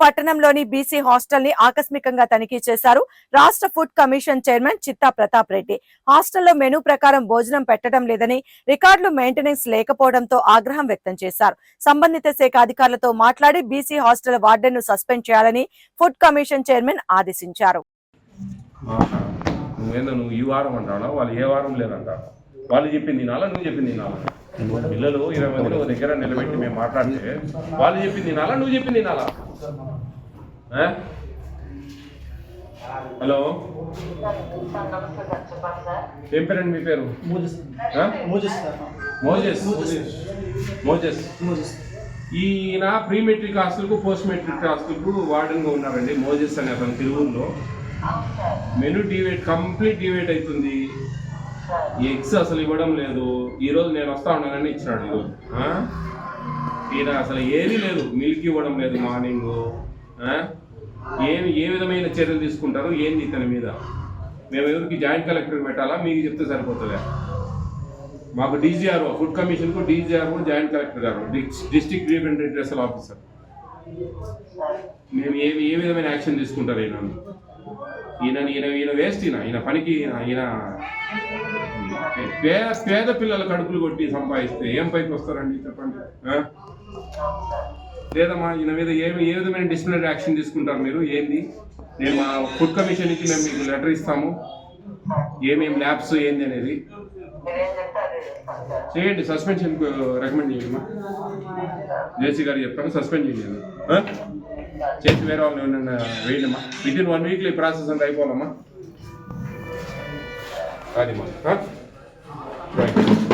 పట్టణంలోని బీసీ హాస్టల్ని ఆకస్మికంగా తనిఖీ చేశారు. రాష్ట్ర ఫుడ్ కమిషన్ చైర్మన్ చిత్తా ప్రతాప్ రెడ్డి. హాస్టల్లో మెనూ ప్రకారం భోజనం పెట్టడం లేదని రికార్డులు మెయింటెనెన్స్ లేకపోవడంతో ఆగ్రహం వ్యక్తం చేశారు. సంబంధిత శాఖ అధికారులతో మాట్లాడి బీసీ హాస్టల్ వార్డెన్ను సస్పెండ్ చేయాలని ఫుడ్ కమిషన్ చైర్మన్ ఆదేశించారు. నువ్వు ఈ వారం అంటావు? వాళ్ళు ఏ వారం లేదంటారు వాళ్ళు చెప్పింది నాలా నువ్వు చెప్పింది నాలా పిల్లలు ఇరవై మంది దగ్గర నిలబెట్టి మేము మాట్లాడితే వాళ్ళు చెప్పింది నాలా నువ్వు చెప్పింది నాలా హలో? ఏం పేరండి మీ పేరు? మోజెస్. మోజెస్ ఈయన ప్రీ మెట్రిక్ హాస్టల్కు పోస్ట్ మెట్రిక్ హాస్టల్కు వార్డెన్గా ఉన్నారండి మోజెస్ అనే అతను తిరువుల్లో మెను డివేట్ కంప్లీట్ డివేట్ అవుతుంది. ఎగ్స్ అసలు ఇవ్వడం లేదు. ఈరోజు నేను వస్తా ఉన్నానని ఇచ్చినాడు ఈరోజు? ఈయన అసలు ఏమీ లేదు. మిల్క్ ఇవ్వడం లేదు మార్నింగ్. ఏమి ఏ విధమైన చర్యలు తీసుకుంటారు ఏంది ఇతని మీద? మేము ఎవరికి జాయింట్ కలెక్టర్ పెట్టాలా? మీకు చెప్తే సరిపోతుందా మాకు డీజీఆర్ఓ ఫుడ్ కమిషన్కు డీజీఆర్ఓ జాయింట్ కలెక్టర్ గారు డిస్టిక్ రీవెంట్ రిట్రెసల్ ఆఫీసర్. మేము ఏ ఏ విధమైన యాక్షన్ తీసుకుంటారు ఈయన? ఈయన ఈయన ఈయన వేస్ట్ ఈయన. ఈయన పనికి ఈయన పేద పేద పిల్లల కడుపులు కొట్టి సంపాదిస్తే ఏం పైకి వస్తారండి చెప్పండి? లేదమ్మా ఈయన మీద ఏ ఏ విధమైన డిసిప్లినరీ యాక్షన్ తీసుకుంటారు మీరు? ఏంది? నేను మా ఫుడ్ కమిషన్ నుంచి మేము మీకు లెటర్ ఇస్తాము. ఏమేమి ల్యాబ్స్ ఏంది అనేది? చేయండి సస్పెన్షన్ రికమెండ్ చేయండి జేసీ గారు చెప్తాము సస్పెండ్ చేయండి చేసి వేరే వాళ్ళు ఏమన్నా వేయండిమ్మా విత్ ఇన్ వన్ వీక్లో ఈ ప్రాసెస్ అంతా అయిపోవాలమ్మా. అదిమ్మా రైట్